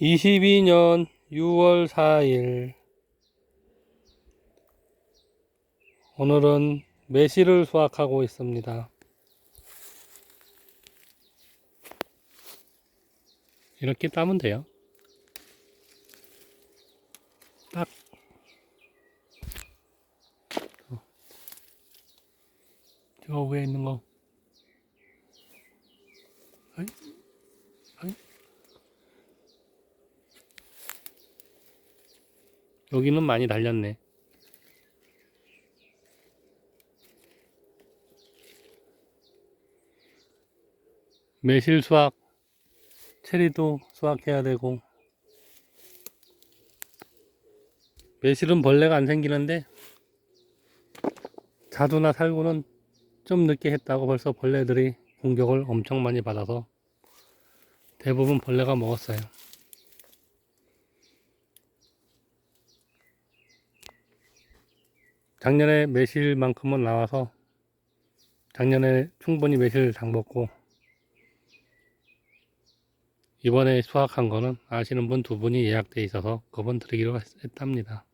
22년 6월 4일 오늘은 매실을 수확하고 있습니다. 이렇게 따면 돼요. 딱. 어. 저 위에 있는 거. 어이? 여기는 많이 달렸네. 매실 수확, 체리도 수확해야 되고, 매실은 벌레가 안 생기는데, 자두나 살구는 좀 늦게 했다고 벌써 벌레들이 공격을 엄청 많이 받아서 대부분 벌레가 먹었어요. 작년에 매실만큼은 나와서 작년에 충분히 매실 장 먹고 이번에 수확한 거는 아시는 분 두 분이 예약돼 있어서 그분 드리기로 했- 했답니다.